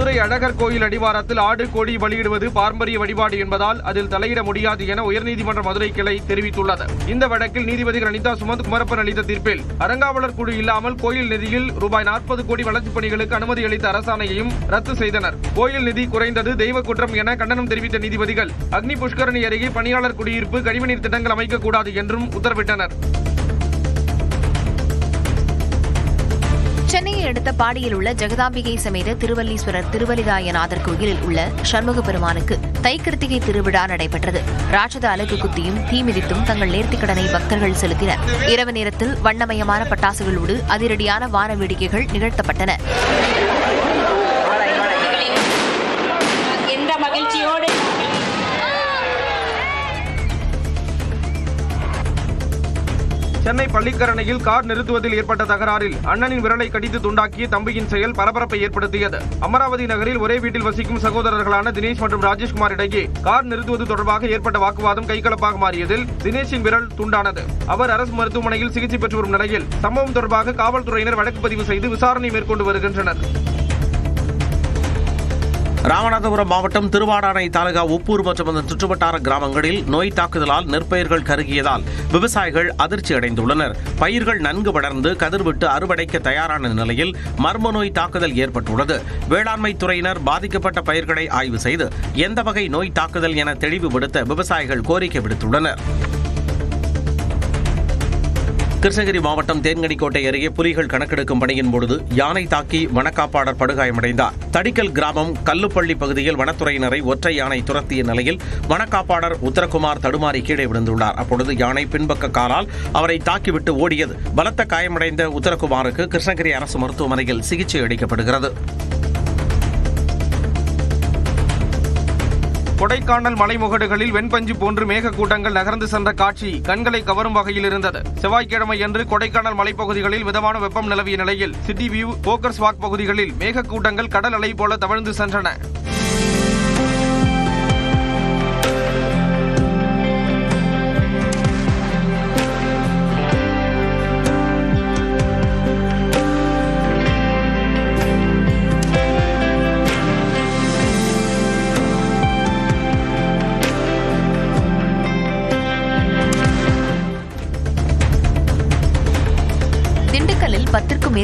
மதுரை அழகர் கோயில் அடிவாரத்தில் ஆடு கோழி பலியிடுவது பாரம்பரிய வழிபாடு என்பதால் அதில் தலையிட முடியாது என உயர்நீதிமன்ற மதுரை கிளை தெரிவித்துள்ளது. இந்த வழக்கில் நீதிபதிகள் அனிதா சுமந்த் குமரப்பன் அளித்த தீர்ப்பில் அறங்காவலர் குழு இல்லாமல் கோயில் நிதியில் ரூபாய் நாற்பது கோடி வளர்ச்சிப் பணிகளுக்கு அனுமதி அளித்த அரசாணையையும் ரத்து செய்தனர். கோயில் நிதி குறைந்தது தெய்வ குற்றம் என கண்டனம் தெரிவித்த நீதிபதிகள் அக்னி புஷ்கரணி அருகே பணியாளர் குடியிருப்பு கழிவுநீர் திட்டங்கள் அமைக்கக்கூடாது என்றும் உத்தரவிட்டனர். சென்னையை அடுத்த பாடியில் உள்ள ஜெகதாம்பிகை சமேத திருவல்லீஸ்வரர் திருவலிதாயநாதர் கோயிலில் உள்ள சண்முக பெருமானுக்கு தைக்கிருத்திகை திருவிழா நடைபெற்றது. ராட்சத அலகு குத்தியும் தீ மிதித்தும் தங்கள் நேர்த்திக்கடனை பக்தர்கள் செலுத்தினர். இரவு நேரத்தில் வண்ணமயமான பட்டாசுகளோடு அதிரடியான வான வேடிக்கைகள் நிகழ்த்தப்பட்டன. சென்னை பள்ளிக்கரணையில் கார் நிறுத்துவதில் ஏற்பட்ட தகராறில் அண்ணனின் விரலை கடித்து துண்டாக்கிய தம்பியின் செயல் பரபரப்பை ஏற்படுத்தியது. அமராவதி நகரில் ஒரே வீட்டில் வசிக்கும் சகோதரர்களான தினேஷ் மற்றும் ராஜேஷ்குமார் இடையே கார் நிறுத்துவது தொடர்பாக ஏற்பட்ட வாக்குவாதம் கைகலப்பாக மாறியதில் தினேஷின் விரல் துண்டானது. அவர் அரசு மருத்துவமனையில் சிகிச்சை பெற்று வரும் நிலையில் சம்பவம் தொடர்பாக காவல்துறையினர் வழக்கு பதிவு செய்து விசாரணை மேற்கொண்டு வருகின்றனர். ராமநாதபுரம் மாவட்டம் திருவாடானை தாலுகா உப்பூர் மற்றும் அதன் சுற்றுவட்டார கிராமங்களில் நோய் தாக்குதலால் நெற்பயிர்கள் கருகியதால் விவசாயிகள் அதிர்ச்சி அடைந்துள்ளனர். பயிர்கள் நன்கு வளர்ந்து கதிர்விட்டு அறுவடைக்க தயாரான நிலையில் மர்ம நோய் தாக்குதல் ஏற்பட்டுள்ளது. வேளாண்மை துறையினர் பாதிக்கப்பட்ட பயிர்களை ஆய்வு செய்து எந்த வகை நோய் தாக்குதல் என தெளிவுபடுத்த விவசாயிகள் கோரிக்கை விடுத்துள்ளனர். கிருஷ்ணகிரி மாவட்டம் தேன்கனிக்கோட்டை அருகே புலிகள் கணக்கெடுக்கும் பணியின் பொழுது யானை தாக்கி வனக்காப்பாளர் படுகாயமடைந்தார். தடிக்கல் கிராமம் கல்லுப்பள்ளி பகுதியில் வனத்துறையினரை ஒற்றை யானை துரத்திய நிலையில் வனக்காப்பாளர் உத்தரகுமார் தடுமாறி கீழே விழுந்துள்ளார். அப்பொழுது யானை பின்பக்க காலால் அவரை தாக்கிவிட்டு ஓடியது. பலத்த காயமடைந்த உத்தரகுமாருக்கு கிருஷ்ணகிரி அரசு மருத்துவமனையில் சிகிச்சை அளிக்கப்படுகிறது. கொடைக்கானல் மலைமுகடுகளில் வெண்பஞ்சு போன்று மேகக்கூட்டங்கள் நகர்ந்து சென்ற காட்சி கண்களை கவரும் வகையில் இருந்தது. செவ்வாய்க்கிழமை அன்று கொடைக்கானல் மலைப்பகுதிகளில் மிதமான வெப்பம் நிலவிய நிலையில் சிட்டி வியூ போக்கர்ஸ் வாக் பகுதிகளில் மேகக்கூட்டங்கள் கடல் அலை போல தவழ்ந்து சென்றன.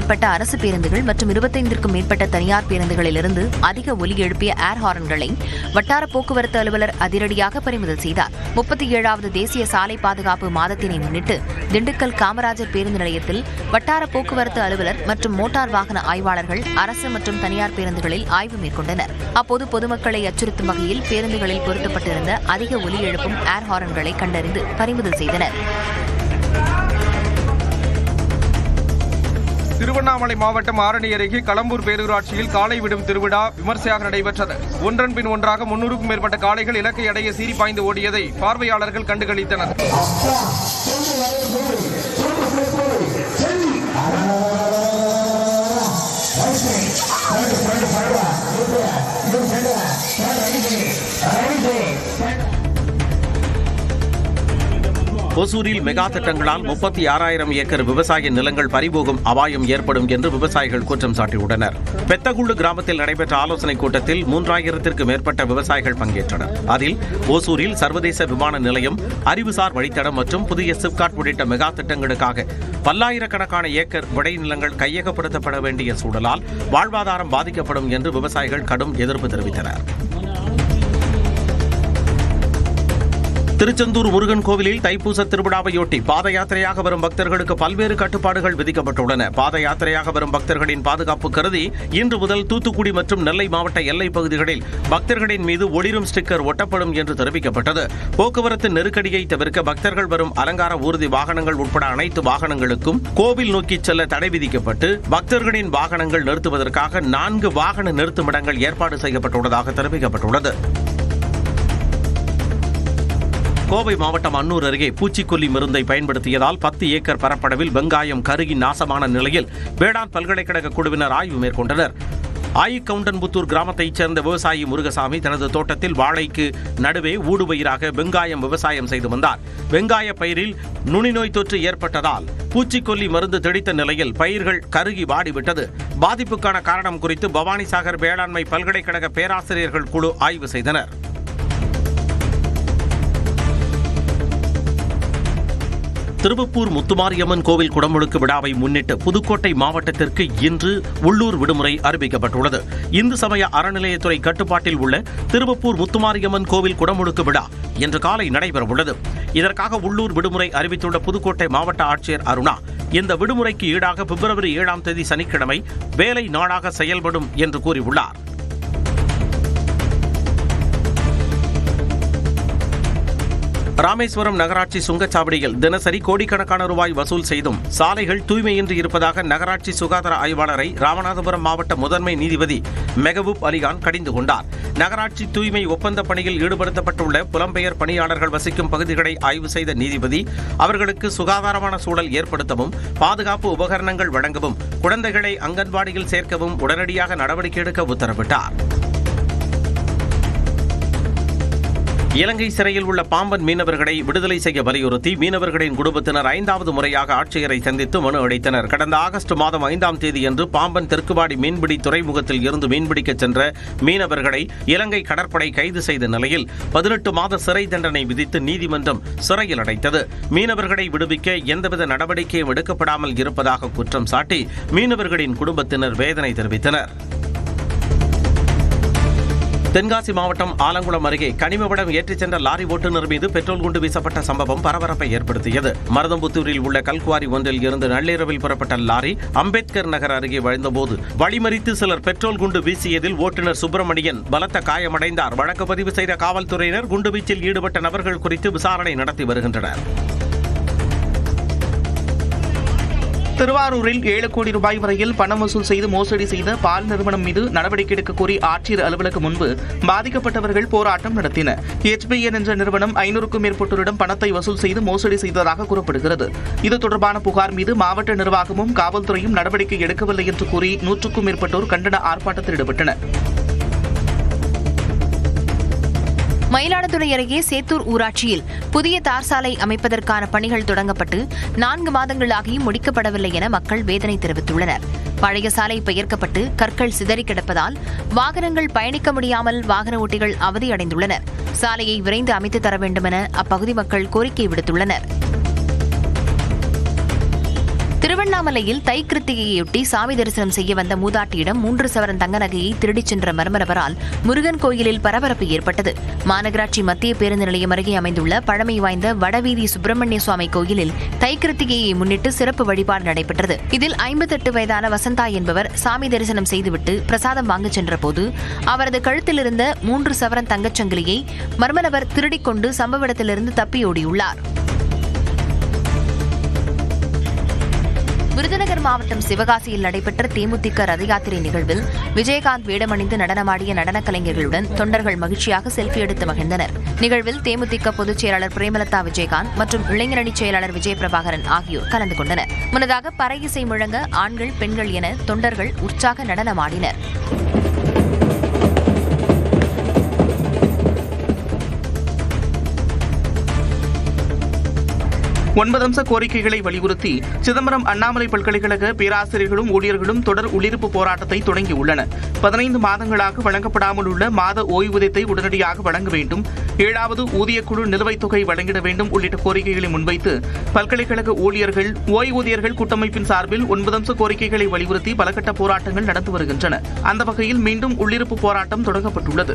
மேற்பட்ட அரசு பேருந்துகள் மற்றும் இருபத்தைந்திற்கும் மேற்பட்ட தனியார் பேருந்துகளிலிருந்து அதிக ஒலி எழுப்பிய ஏர் ஹாரன்களை வட்டார போக்குவரத்து அலுவலர் அதிரடியாக பறிமுதல் செய்தார். முப்பத்தி ஏழாவது தேசிய சாலை பாதுகாப்பு மாதத்தினை முன்னிட்டு திண்டுக்கல் காமராஜர் பேருந்து நிலையத்தில் வட்டார போக்குவரத்து அலுவலர் மற்றும் மோட்டார் வாகன ஆய்வாளர்கள் அரசு மற்றும் தனியார் பேருந்துகளில் ஆய்வு மேற்கொண்டனர். அப்போது பொதுமக்களை அச்சுறுத்தும் வகையில் பேருந்துகளில் பொருத்தப்பட்டிருந்த அதிக ஒலி எழுப்பும் ஏர் ஹாரன்களை கண்டறிந்து பறிமுதல் செய்தனர். திருவண்ணாமலை மாவட்டம் ஆரணி அருகே களம்பூர் பேரூராட்சியில் காலை விடும் திருவிழா விமர்சையாக நடைபெற்றது. ஒன்றன் பின் ஒன்றாக முன்னூறுக்கும் மேற்பட்ட காளைகள் இலக்கை அடைய சீறி பாய்ந்து ஓடியதை பார்வையாளர்கள் கண்டுகளித்தனர். ஒசூரில் மெகா திட்டங்களால் முப்பத்தி ஆறாயிரம் ஏக்கர் விவசாய நிலங்கள் பறிபோகும் அபாயம் ஏற்படும் என்று விவசாயிகள் குற்றம் சாட்டியுள்ளனர். பெத்தகுள்ளு கிராமத்தில் நடைபெற்ற ஆலோசனைக் கூட்டத்தில் மூன்றாயிரத்திற்கு மேற்பட்ட விவசாயிகள் பங்கேற்றனர். அதில் ஓசூரில் சர்வதேச விமான நிலையம் அறிவுசார் வழித்தடம் மற்றும் புதிய சிப்காட் உள்ளிட்ட மெகா திட்டங்களுக்காக பல்லாயிரக்கணக்கான ஏக்கர் விடை நிலங்கள் கையகப்படுத்தப்பட வேண்டிய சூழலால் வாழ்வாதாரம் பாதிக்கப்படும் என்று விவசாயிகள் கடும் எதிர்ப்பு தெரிவித்தனர். திருச்செந்தூர் முருகன் கோவிலில் தைப்பூச திருவிழாவையொட்டி பாத யாத்திரையாக வரும் பக்தர்களுக்கு பல்வேறு கட்டுப்பாடுகள் விதிக்கப்பட்டுள்ளன. பாத யாத்திரையாக வரும் பக்தர்களின் பாதுகாப்பு கருதி இன்று முதல் தூத்துக்குடி மற்றும் நெல்லை மாவட்ட எல்லைப் பகுதிகளில் பக்தர்களின் மீது ஒளிரும் ஸ்டிக்கர் ஒட்டப்படும் என்று தெரிவிக்கப்பட்டது. போக்குவரத்து நெருக்கடியை தவிர்க்க பக்தர்கள் வரும் அலங்கார ஊர்தி வாகனங்கள் உட்பட அனைத்து வாகனங்களுக்கும் கோவில் நோக்கி செல்ல தடை விதிக்கப்பட்டு பக்தர்களின் வாகனங்கள் நிறுத்துவதற்காக நான்கு வாகன நிறுத்துமிடங்கள் ஏற்பாடு செய்யப்பட்டுள்ளதாக தெரிவிக்கப்பட்டுள்ளது. கோவை மாவட்டம் அன்னூர் அருகே பூச்சிக்கொல்லி மருந்தை பயன்படுத்தியதால் பத்து ஏக்கர் பரப்பளவில் வெங்காயம் கருகி நாசமான நிலையில் வேளாண் பல்கலைக்கழக குழுவினர் ஆய்வு மேற்கொண்டனர். ஆயிக்கவுண்டன்புத்தூர் கிராமத்தைச் சேர்ந்த விவசாயி முருகசாமி தனது தோட்டத்தில் வாழைக்கு நடுவே ஊடுபயிராக வெங்காயம் விவசாயம் செய்து வந்தார். வெங்காய பயிரில் நுனிநோய் தொற்று ஏற்பட்டதால் பூச்சிக்கொல்லி மருந்து தெளித்த நிலையில் பயிர்கள் கருகி வாடிவிட்டது. பாதிப்புக்கான காரணம் குறித்து பவானிசாகர் வேளாண்மை பல்கலைக்கழக பேராசிரியர்கள் குழு ஆய்வு செய்தனர். திருவப்பூர் முத்துமாரியம்மன் கோவில் குடமுழுக்கு விழாவை முன்னிட்டு புதுக்கோட்டை மாவட்டத்திற்கு இன்று உள்ளூர் விடுமுறை அறிவிக்கப்பட்டுள்ளது. இந்து சமய அறநிலையத்துறை கட்டுப்பாட்டில் உள்ள திருவப்பூர் முத்துமாரியம்மன் கோவில் குடமுழுக்கு விழா இன்று காலை நடைபெறவுள்ளது. இதற்காக உள்ளூர் விடுமுறை அறிவித்துள்ள புதுக்கோட்டை மாவட்ட ஆட்சியர் அருணா இந்த விடுமுறைக்கு ஈடாக பிப்ரவரி ஏழாம் தேதி சனிக்கிழமை வேலை நாளாக செயல்படும் என்று கூறியுள்ளார். ராமேஸ்வரம் நகராட்சி சுங்கச்சாவடியில் தினசரி கோடிக்கணக்கான ரூபாய் வசூல் செய்தும் சாலைகள் தூய்மையின்றி இருப்பதாக நகராட்சி சுகாதார ஆய்வாளரை ராமநாதபுரம் மாவட்ட முதன்மை நீதிபதி மெகபூப் அலிகான் கடிந்து கொண்டார். நகராட்சி தூய்மை ஒப்பந்த பணியில் ஈடுபடுத்தப்பட்டுள்ள புலம்பெயர் பணியாளர்கள் வசிக்கும் பகுதிகளை ஆய்வு செய்த நீதிபதி அவர்களுக்கு சுகாதாரமான சூழல் ஏற்படுத்தவும் பாதுகாப்பு உபகரணங்கள் வழங்கவும் குழந்தைகளை அங்கன்வாடியில் சேர்க்கவும் உடனடியாக நடவடிக்கை எடுக்க உத்தரவிட்டார். இலங்கை சிறையில் உள்ள பாம்பன் மீனவர்களை விடுதலை செய்ய வலியுறுத்தி மீனவர்களின் குடும்பத்தினர் ஐந்தாவது முறையாக ஆட்சியரை சந்தித்து மனு அளித்தனர். கடந்த ஆகஸ்ட் மாதம் ஐந்தாம் தேதியன்று பாம்பன் தெற்குவாடி மீன்பிடி துறைமுகத்தில் இருந்து மீன்பிடிக்க சென்ற மீனவர்களை இலங்கை கடற்படை கைது செய்த நிலையில் பதினெட்டு மாத சிறை தண்டனை விதித்து நீதிமன்றம் சிறையில் அடைத்தது. மீனவர்களை விடுவிக்க எந்தவித நடவடிக்கையும் எடுக்கப்படாமல் இருப்பதாக குற்றம் சாட்டி மீனவர்களின் குடும்பத்தினர் வேதனை தெரிவித்தனர். தென்காசி மாவட்டம் ஆலங்குளம் அருகே கனிமவடம் ஏற்றிச் சென்ற லாரி ஓட்டுநர் மீது பெட்ரோல் குண்டு வீசப்பட்ட சம்பவம் பரபரப்பை ஏற்படுத்தியது. மருதம்புத்தூரில் உள்ள கல்குவாரி ஒன்றில் இருந்து நள்ளிரவில் புறப்பட்ட லாரி அம்பேத்கர் நகர் அருகே வழிந்தபோது வழிமறித்து சிலர் பெட்ரோல் குண்டு வீசியதில் ஓட்டுநர் சுப்பிரமணியன் பலத்த காயமடைந்தார். வழக்கு பதிவு செய்த காவல்துறையினர் குண்டுவீச்சில் ஈடுபட்ட நபர்கள் குறித்து விசாரணை நடத்தி வருகின்றனர். திருவாரூரில் ஏழு கோடி ரூபாய் வரையில் பணம் வசூல் செய்து மோசடி செய்த பால் நிறுவனம் மீது நடவடிக்கை எடுக்க கோரி ஆட்சியர் அலுவலகம் முன்பு பாதிக்கப்பட்டவர்கள் போராட்டம் நடத்தினர் ஹெச்பிஎன் என்ற நிறுவனம் ஐநூறுக்கும் மேற்பட்டோரிடம் பணத்தை வசூல் செய்து மோசடி செய்ததாக கூறப்படுகிறது. இது தொடர்பான புகார் மீது மாவட்ட நிர்வாகமும் காவல்துறையும் நடவடிக்கை எடுக்கவில்லை என்று கூறி நூற்றுக்கும் மேற்பட்டோர் கண்டன ஆர்ப்பாட்டத்தில் ஈடுபட்டனர். மயிலாடுதுறை அருகே சேத்தூர் ஊராட்சியில் புதிய தார் சாலை அமைப்பதற்கான பணிகள் தொடங்கப்பட்டு நான்கு மாதங்களாகியும் முடிக்கப்படவில்லை என மக்கள் வேதனை தெரிவித்துள்ளனர். பழைய சாலை பெயர்க்கப்பட்டு கற்கள் சிதறி கிடப்பதால் வாகனங்கள் பயணிக்க முடியாமல் வாகன ஓட்டிகள் அவதியடைந்துள்ளனர். சாலையை விரைந்து அமைத்து தர வேண்டுமென அப்பகுதி மக்கள் கோரிக்கை விடுத்துள்ளனர். திருவண்ணாமலையில் தை கிருத்திகையொட்டி சாமி தரிசனம் செய்ய வந்த மூதாட்டியிடம் மூன்று சவரன் தங்க நகையை திருடிச் சென்ற மர்மநபரால் முருகன் கோயிலில் பரபரப்பு ஏற்பட்டது. மாநகராட்சி மத்திய பேருந்து நிலையம் அருகே அமைந்துள்ள பழமை வாய்ந்த வடவீதி சுப்பிரமணிய சுவாமி கோயிலில் தை கிருத்திகையை முன்னிட்டு சிறப்பு வழிபாடு நடைபெற்றது. இதில் ஐம்பத்தெட்டு வயதான வசந்தா என்பவர் சாமி தரிசனம் செய்துவிட்டு பிரசாதம் வாங்கச் சென்றபோது அவரது கழுத்தில் இருந்த மூன்று சவரன் தங்கச்சங்கிலியை மர்மநபர் திருடிக் கொண்டு சம்பவ இடத்திலிருந்து தப்பியோடியுள்ளார் விருதுநகர் மாவட்டம் சிவகாசியில் நடைபெற்ற தேமுதிக ரத யாத்திரை நிகழ்வில் விஜயகாந்த் வேடமணிந்து நடனமாடிய நடனக் கலைஞர்களுடன் தொண்டர்கள் மகிழ்ச்சியாக செல்ஃபி எடுத்து மகிழ்ந்தனர். நிகழ்வில் தேமுதிக பொதுச் செயலாளர் பிரேமலதா விஜயகாந்த் மற்றும் இளைஞரணி செயலாளர் விஜய பிரபாகரன் ஆகியோர் கலந்து கொண்டனர். முன்னதாக பறை இசை முழங்க ஆண்கள் பெண்கள் என தொண்டர்கள் உற்சாக நடனமாடினர். ஒன்பது அம்ச கோரிக்கைகளை வலியுறுத்தி சிதம்பரம் அண்ணாமலை பல்கலைக்கழக பேராசிரியர்களும் ஊழியர்களும் தொடர் உள்ளிருப்பு போராட்டத்தை தொடங்கியுள்ளனர். பதினைந்து மாதங்களாக வழங்கப்படாமல் உள்ள மாத ஓய்வூதியத்தை உடனடியாக வழங்க வேண்டும். ஏழாவது ஊதியக்குழு நிலுவைத் தொகை வழங்கிட வேண்டும் உள்ளிட்ட கோரிக்கைகளை முன்வைத்து பல்கலைக்கழக ஊழியர்கள் ஓய்வூதியர்கள் கூட்டமைப்பின் சார்பில் ஒன்பது அம்ச கோரிக்கைகளை வலியுறுத்தி பலகட்ட போராட்டங்கள் நடந்து வருகின்றன. அந்த வகையில் மீண்டும் உள்ளிருப்பு போராட்டம் தொடங்கப்பட்டுள்ளது.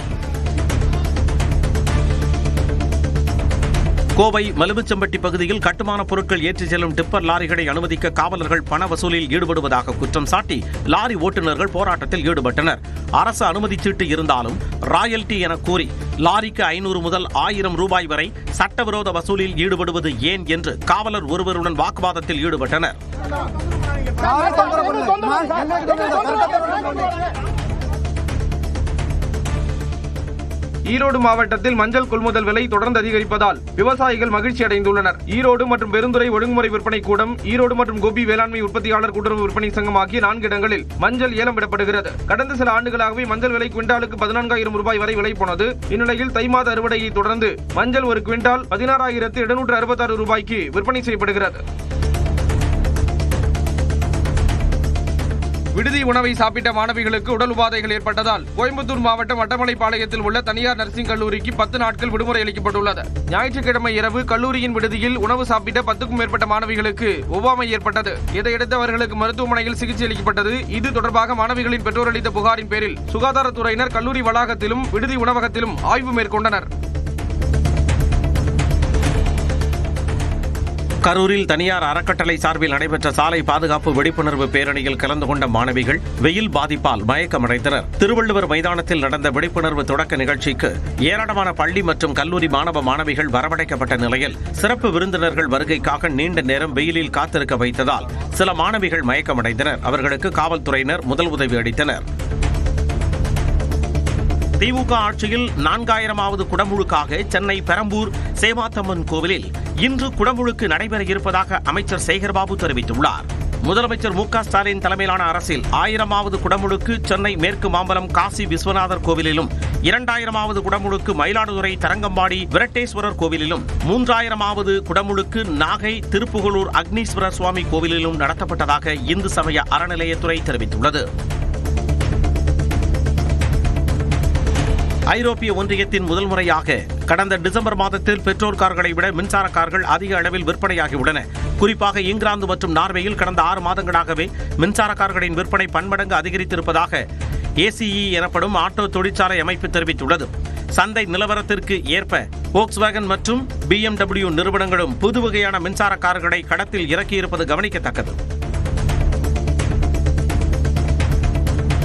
கோவை மலுமிச்சம்பட்டி பகுதியில் கட்டுமான பொருட்கள் ஏற்றிச் செல்லும் டிப்பர் லாரிகளை அனுமதிக்க காவலர்கள் பண வசூலில் ஈடுபடுவதாக குற்றம் சாட்டி லாரி ஓட்டுநர்கள் போராட்டத்தில் ஈடுபட்டனர். அரசு அனுமதிச்சீட்டு இருந்தாலும் ராயல்டி என கூறி லாரிக்கு ஐநூறு முதல் ஆயிரம் ரூபாய் வரை சட்டவிரோத வசூலில் ஈடுபடுவது ஏன் என்று காவலர் ஒருவருடன் வாக்குவாதத்தில் ஈடுபட்டனர். ஈரோடு மாவட்டத்தில் மஞ்சள் கொள்முதல் விலை தொடர்ந்து அதிகரிப்பதால் விவசாயிகள் மகிழ்ச்சி அடைந்துள்ளனர். ஈரோடு மற்றும் பெருந்துறை ஒழுங்குமுறை விற்பனை கூடம் ஈரோடு மற்றும் கோபி வேளாண்மை உற்பத்தியாளர் கூட்டுறவு விற்பனை சங்கம் ஆகிய நான்கு இடங்களில் மஞ்சள் ஏலம் விடப்படுகிறது. கடந்த சில ஆண்டுகளாகவே மஞ்சள் விலை குவிண்டாலுக்கு பதினான்காயிரம் ரூபாய் வரை விலை போனது. இந்நிலையில் தை மாத அறுவடையை தொடர்ந்து மஞ்சள் ஒரு குவிண்டால் பதினாறாயிரத்து எழுநூற்று அறுபத்தாறு ரூபாய்க்கு விற்பனை செய்யப்படுகிறது. விடுதி உணவை சாப்பிட்ட மாணவிகளுக்கு உடல் உபாதைகள் ஏற்பட்டதால் கோயம்புத்தூர் மாவட்டம் வட்டமலைப்பாளையத்தில் உள்ள தனியார் நர்சிங் கல்லூரிக்கு பத்து நாட்கள் விடுமுறை அளிக்கப்பட்டுள்ளது. ஞாயிற்றுக்கிழமை இரவு கல்லூரியின் விடுதியில் உணவு சாப்பிட்ட பத்துக்கும் மேற்பட்ட மாணவிகளுக்கு ஒவ்வாமை ஏற்பட்டது. இதையடுத்து அவர்களுக்கு மருத்துவமனையில் சிகிச்சை அளிக்கப்பட்டது. இது தொடர்பாக மாணவிகளின் பெற்றோர் அளித்த புகாரின் பேரில் சுகாதாரத்துறையினர் கல்லூரி வளாகத்திலும் விடுதி உணவகத்திலும் ஆய்வு மேற்கொண்டனர். கரூரில் தனியார் அறக்கட்டளை சார்பில் நடைபெற்ற சாலை பாதுகாப்பு விழிப்புணர்வு பேரணியில் கலந்து கொண்ட மாணவிகள் வெயில் பாதிப்பால் மயக்கமடைந்தனர். திருவள்ளுவர் மைதானத்தில் நடந்த விழிப்புணர்வு தொடக்க நிகழ்ச்சிக்கு ஏராளமான பள்ளி மற்றும் கல்லூரி மாணவ மாணவிகள் வரவழைக்கப்பட்ட நிலையில் சிறப்பு விருந்தினர்கள் வருகைக்காக நீண்ட நேரம் வெயிலில் காத்திருக்க வைத்ததால் சில மாணவிகள் மயக்கமடைந்தனர். அவர்களுக்கு காவல்துறையினர் முதல் உதவி அளித்தனர். திமுக ஆட்சியில் நான்காயிரமாவது குடமுழுக்காக சென்னை பெரம்பூர் சேவாத்தம்மன் கோவிலில் இன்று குடமுழுக்கு நடைபெற இருப்பதாக அமைச்சர் சேகர்பாபு தெரிவித்துள்ளார். முதலமைச்சர் மு க ஸ்டாலின் தலைமையிலான அரசில் ஆயிரமாவது குடமுழுக்கு சென்னை மேற்கு மாம்பலம் காசி விஸ்வநாதர் கோவிலிலும் இரண்டாயிரமாவது குடமுழுக்கு மயிலாடுதுறை தரங்கம்பாடி விரட்டேஸ்வரர் கோவிலிலும் மூன்றாயிரமாவது குடமுழுக்கு நாகை திருப்புகலூர் அக்னீஸ்வரர் சுவாமி கோவிலிலும் நடத்தப்பட்டதாக இந்து சமய அறநிலையத்துறை தெரிவித்துள்ளது. ஐரோப்பிய ஒன்றியத்தின் முதல் முறையாக கடந்த டிசம்பர் மாதத்தில் பெட்ரோல் கார்களை விட மின்சார கார்கள் அதிக அளவில் விற்பனையாகியுள்ளன. குறிப்பாக இங்கிலாந்து மற்றும் நார்வேயில் கடந்த ஆறு மாதங்களாகவே மின்சார கார்களின் விற்பனை பன்மடங்கு அதிகரித்திருப்பதாக ஏசிஇ எனப்படும் ஆட்டோ தொழிற்சாலை அமைப்பு தெரிவித்துள்ளது. சந்தை நிலவரத்திற்கு ஏற்ப வோக்ஸ்வேகன் மற்றும் பிஎம்டபிள்யூ நிறுவனங்களும் புது வகையான மின்சார கார்களை கடத்தில் இறக்கியிருப்பது கவனிக்கத்தக்கது.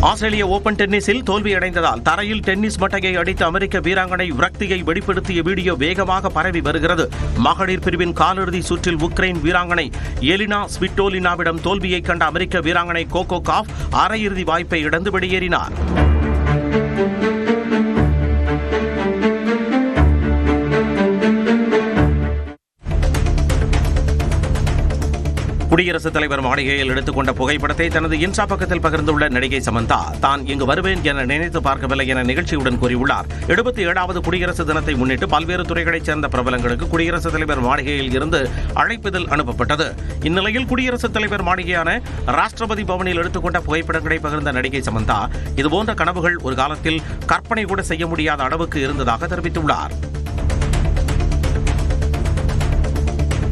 ஆஸ்திரேலிய ஓபன் டென்னிஸில் தோல்வியடைந்ததால் தரையில் டென்னிஸ் மட்டையை அடித்த அமெரிக்க வீராங்கனை விரக்தியை வெளிப்படுத்திய வீடியோ வேகமாக பரவி வருகிறது. மகளிர் பிரிவின் காலிறுதி சுற்றில் உக்ரைன் வீராங்கனை எலினா ஸ்விட்டோலினாவிடம் தோல்வியை கண்ட அமெரிக்க வீராங்கனை கோகோ காஃப் அரையிறுதி வாய்ப்பை இழந்து வெளியேறினார். குடியரசுத் தலைவர் மாளிகையில் எடுத்துக்கொண்ட புகைப்படத்தை தனது இன்ஸ்டா பக்கத்தில் பகிர்ந்துள்ள நடிகை சமந்தா தான் இங்கு வருவேன் என நினைத்து பார்க்கவில்லை என நிகழ்ச்சியுடன் கூறியுள்ளார். எழுபத்தி ஏழாவது குடியரசு தினத்தை முன்னிட்டு பல்வேறு துறைகளைச் சேர்ந்த பிரபலங்களுக்கு குடியரசுத் தலைவர் மாளிகையில் இருந்து அழைப்புதல் அனுப்பப்பட்டது. இந்நிலையில் குடியரசுத் தலைவர் மாளிகையான ராஷ்டிரபதி பவனில் எடுத்துக்கொண்ட புகைப்படங்களை பகிர்ந்த நடிகை சமந்தா இதுபோன்ற கனவுகள் ஒரு காலத்தில் கற்பனை கூட செய்ய முடியாத அளவுக்கு இருந்ததாக தெரிவித்துள்ளார்.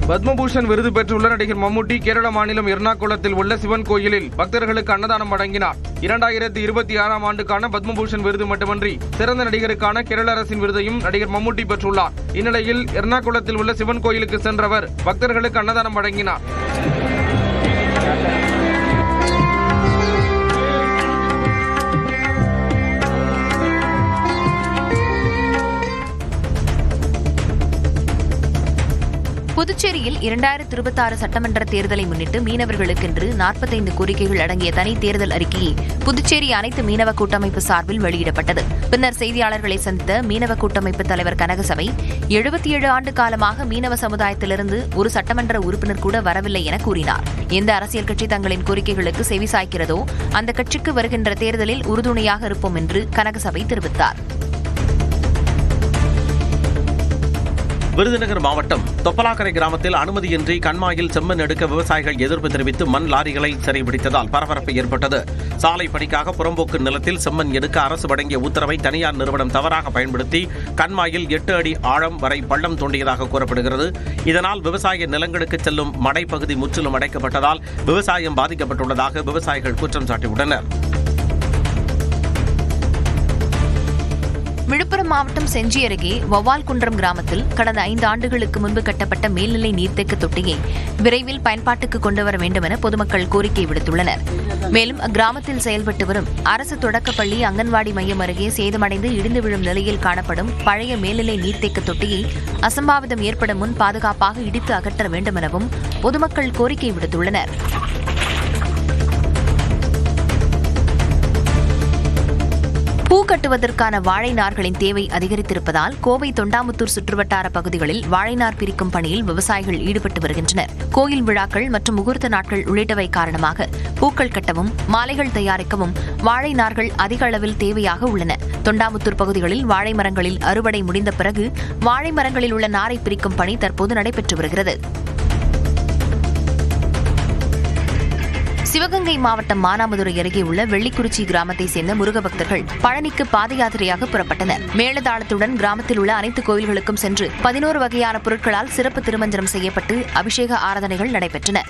பத்மபூஷன் விருது பெற்றுள்ள நடிகர் மம்முட்டி கேரள மாநிலம் எர்ணாகுளத்தில் உள்ள சிவன் கோயிலில் பக்தர்களுக்கு அன்னதானம் வழங்கினார். இரண்டாயிரத்தி இருபத்தி ஆறாம் ஆண்டுக்கான பத்மபூஷன் விருது மட்டுமன்றி சிறந்த நடிகருக்கான கேரள அரசின் விருதையும் நடிகர் மம்முட்டி பெற்றுள்ளார். இந்நிலையில் எர்ணாகுளத்தில் உள்ள சிவன் கோயிலுக்கு சென்றவர் பக்தர்களுக்கு அன்னதானம் வழங்கினார். புதுச்சேரியில் இரண்டாயிரத்தி இருபத்தி ஆறு சட்டமன்ற தேர்தலை முன்னிட்டு மீனவர்களுக்கென்று நாற்பத்தைந்து கோரிக்கைகள் அடங்கிய தனி தேர்தல் அறிக்கையை புதுச்சேரி அனைத்து மீனவ கூட்டமைப்பு சார்பில் வெளியிடப்பட்டது. பின்னர் செய்தியாளர்களை சந்தித்த மீனவ கூட்டமைப்பு தலைவர் கனகசபை எழுபத்தி ஏழு ஆண்டு காலமாக மீனவ சமுதாயத்திலிருந்து ஒரு சட்டமன்ற உறுப்பினர் கூட வரவில்லை என கூறினார். எந்த அரசியல் கட்சி தங்களின் கோரிக்கைகளுக்கு செவி சாய்க்கிறதோ அந்த கட்சிக்கு வருகின்ற தேர்தலில் உறுதுணையாக இருப்போம் என்று கனகசபை தெரிவித்தார். விருதுநகர் மாவட்டம் தொப்பலாக்கரை கிராமத்தில் அனுமதியின்றி கண்மாயில் செம்மண் எடுக்க விவசாயிகள் எதிர்ப்பு தெரிவித்து மண் லாரிகளை சிறைபிடித்ததால் பரபரப்பு ஏற்பட்டது. சாலை பணிக்காக புறம்போக்கு நிலத்தில் செம்மண் எடுக்க அரசு வழங்கிய உத்தரவை தனியார் நிறுவனம் தவறாக பயன்படுத்தி கண்மாயில் எட்டு அடி ஆழம் வரை பள்ளம் தோண்டியதாக கூறப்படுகிறது. இதனால் விவசாய நிலங்களுக்கு செல்லும் மடைப்பகுதி முற்றிலும் அடைக்கப்பட்டதால் விவசாயம் பாதிக்கப்பட்டுள்ளதாக விவசாயிகள் குற்றம் சாட்டியுள்ளனர். விழுப்புரம் மாவட்டம் செஞ்சி அருகே வவ்வால்குன்றம் கிராமத்தில் கடந்த ஐந்து ஆண்டுகளுக்கு முன்பு கட்டப்பட்ட மேல்நிலை நீர்த்தேக்க தொட்டியை விரைவில் பயன்பாட்டுக்கு கொண்டுவர வேண்டும் என பொதுமக்கள் கோரிக்கை விடுத்துள்ளனர். மேலும் அக்கிராமத்தில் செயல்பட்டு வரும் அரசு தொடக்கப்பள்ளி அங்கன்வாடி மையம் அருகே சேதமடைந்து இடிந்து விழும் நிலையில் காணப்படும் பழைய மேல்நிலை நீர்த்தேக்க தொட்டியை அசம்பாவிதம் ஏற்படும் முன் பாதுகாப்பாக இடித்து அகற்ற வேண்டும் எனவும் பொதுமக்கள் கோரிக்கை விடுத்துள்ளனர். பூ கட்டுவதற்கான வாழை நார்களின் தேவை அதிகரித்திருப்பதால் கோவை தொண்டாமுத்தூர் சுற்றுவட்டார பகுதிகளில் வாழைநார் பிரிக்கும் பணியில் விவசாயிகள் ஈடுபட்டு வருகின்றனர். கோயில் விழாக்கள் மற்றும் முகூர்த்த நாட்கள் உள்ளிட்டவை காரணமாக பூக்கள் கட்டவும் மாலைகள் தயாரிக்கவும் வாழை நார்கள் அதிக அளவில் தேவையாக உள்ளன. தொண்டாமுத்தூர் பகுதிகளில் வாழை மரங்களில் அறுவடை முடிந்த பிறகு வாழை மரங்களில் உள்ள நாரை பிரிக்கும் பணி தற்போது நடைபெற்று வருகிறது. சிவகங்கை மாவட்டம் மானாமதுரை அருகே உள்ள வெள்ளிக்குறிச்சி கிராமத்தை சேர்ந்த முருக பக்தர்கள் பழனிக்கு பாத யாத்திரையாக புறப்பட்டனர். மேளதாளத்துடன் கிராமத்தில் உள்ள அனைத்து கோயில்களுக்கும் சென்று பதினோரு வகையான பொருட்களால் சிறப்பு திருமஞ்சனம் செய்யப்பட்டு அபிஷேக ஆராதனைகள் நடைபெற்றன.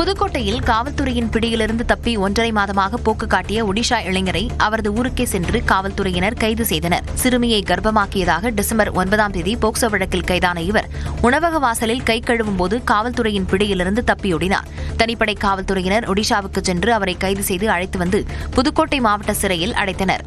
புதுக்கோட்டையில் காவல்துறையின் பிடியிலிருந்து தப்பி ஒன்றரை மாதமாக போக்கு காட்டிய ஒடிஷா இளைஞரை அவரது ஊருக்கே சென்று காவல்துறையினர் கைது செய்தனர். சிறுமியை கர்ப்பமாக்கியதாக டிசம்பர் ஒன்பதாம் தேதி போக்சோ வழக்கில் கைதான இவர் உணவக வாசலில் கை கழுவும் போது காவல்துறையின் பிடியிலிருந்து தப்பியோடினார் தனிப்படை காவல்துறையினர் ஒடிஷாவுக்கு சென்று அவரை கைது செய்து அழைத்து வந்து புதுக்கோட்டை மாவட்ட சிறையில் அடைத்தனர்.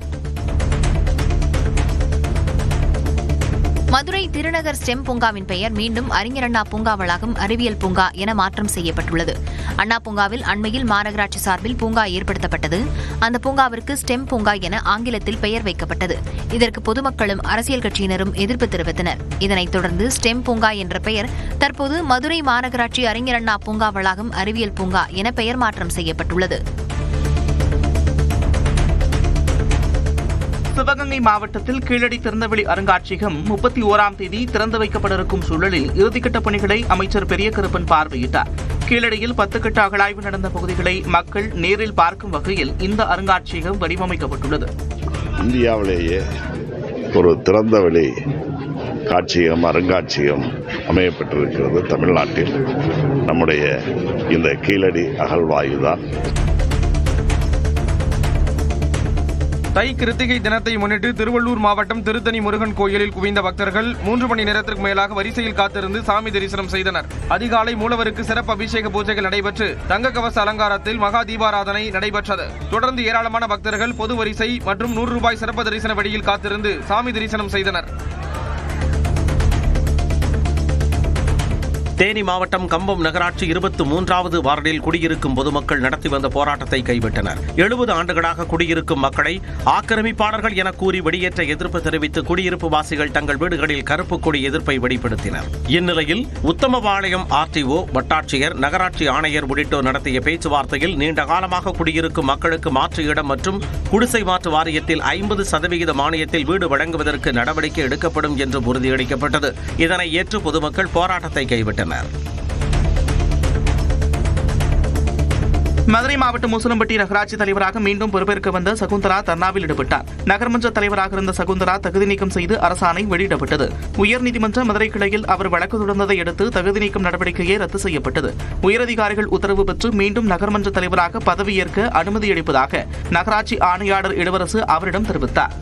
மதுரை திருநகர் ஸ்டெம் பூங்காவின் பெயர் மீண்டும் அறிஞர் அண்ணா பூங்கா வளாகம் அறிவியல் பூங்கா என மாற்றம் செய்யப்பட்டுள்ளது. அண்ணா பூங்காவில் அண்மையில் மாநகராட்சி சார்பில் பூங்கா ஏற்படுத்தப்பட்டது. அந்த பூங்காவிற்கு ஸ்டெம் பூங்கா என ஆங்கிலத்தில் பெயர் வைக்கப்பட்டது. இதற்கு பொதுமக்களும் அரசியல் கட்சியினரும் எதிர்ப்பு தெரிவித்தனர். இதனைத் தொடர்ந்து ஸ்டெம் பூங்கா என்ற பெயர் தற்போது மதுரை மாநகராட்சி அறிஞர் அண்ணா பூங்கா வளாகம் அறிவியல் பூங்கா என பெயர் மாற்றம் செய்யப்பட்டுள்ளது. சிவகங்கை மாவட்டத்தில் கீழடி திறந்தவெளி அருங்காட்சியகம் முப்பத்தி ஓராம் தேதி திறந்து வைக்கப்படவிருக்கும் சூழலில் இறுதிக்கட்ட பணிகளை அமைச்சர் பெரிய கருப்பன் பார்வையிட்டார். கீழடியில் பத்து கட்ட அகழாய்வு நடந்த பகுதிகளை மக்கள் நேரில் பார்க்கும் வகையில் இந்த அருங்காட்சியகம் வடிவமைக்கப்பட்டுள்ளது. இந்தியாவிலேயே ஒரு திறந்தவெளி காட்சியகம் அருங்காட்சியகம் அமையப்பட்டிருக்கிறது தமிழ்நாட்டில். நம்முடைய இந்த கீழடி அகழ்வாயு தை கிருத்திகை தினத்தை முன்னிட்டு திருவள்ளூர் மாவட்டம் திருத்தணி முருகன் கோயிலில் குவிந்த பக்தர்கள் மூன்று மணி நேரத்திற்கு மேலாக வரிசையில் காத்திருந்து சாமி தரிசனம் செய்தனர். அதிகாலை மூலவருக்கு சிறப்பு அபிஷேக பூஜைகள் நடைபெற்று தங்க கவச அலங்காரத்தில் மகா தீபாராதனை நடைபெற்றது. தொடர்ந்து ஏராளமான பக்தர்கள் பொது வரிசை மற்றும் நூறு ரூபாய் சிறப்பு தரிசன வழியில் காத்திருந்து சாமி தரிசனம் செய்தனர். தேனி மாவட்டம் கம்பம் நகராட்சி இருபத்தி மூன்றாவது வார்டில் குடியிருக்கும் பொதுமக்கள் நடத்தி வந்த போராட்டத்தை கைவிட்டனர். எழுபது ஆண்டுகளாக குடியிருக்கும் மக்களை ஆக்கிரமிப்பாளர்கள் என கூறி வெளியேற்ற எதிர்ப்பு தெரிவித்து குடியிருப்பு வாசிகள் தங்கள் வீடுகளில் கருப்பு கொடி எதிர்ப்பை வெளிப்படுத்தினர். இந்நிலையில் உத்தமபாளையம் ஆர்டிஓ வட்டாட்சியர் நகராட்சி ஆணையர் உள்ளிட்டோர் நடத்திய பேச்சுவார்த்தையில் நீண்ட காலமாக குடியிருக்கும் மக்களுக்கு மாற்று இடம் மற்றும் குடிசை மாற்று வாரியத்தில் ஐம்பது சதவிகித மானியத்தில் வீடு வழங்குவதற்கு நடவடிக்கை எடுக்கப்படும் என்று உறுதியளிக்கப்பட்டது. இதனை ஏற்று பொதுமக்கள் போராட்டத்தை கைவிட்டனர். மதுரை மாவட்டம் முசலம்பட்டி நகராட்சி தலைவராக மீண்டும் பொறுப்பேற்க வந்த சகுந்தரா தர்ணாவில் ஈடுபட்டார். நகர்மன்ற தலைவராக இருந்த சகுந்தரா தகுதி நீக்கம் செய்து அரசாணை வெளியிடப்பட்டது. உயர்நீதிமன்ற மதுரை கிளையில் அவர் வழக்கு தொடர்ந்ததை அடுத்து தகுதி நீக்கம் நடவடிக்கையே ரத்து செய்யப்பட்டது. உயரதிகாரிகள் உத்தரவு பெற்று மீண்டும் நகர்மன்ற தலைவராக பதவியேற்க அனுமதி அளிப்பதாக நகராட்சி ஆணையாளர் இளவரசு அவரிடம் தெரிவித்தார்.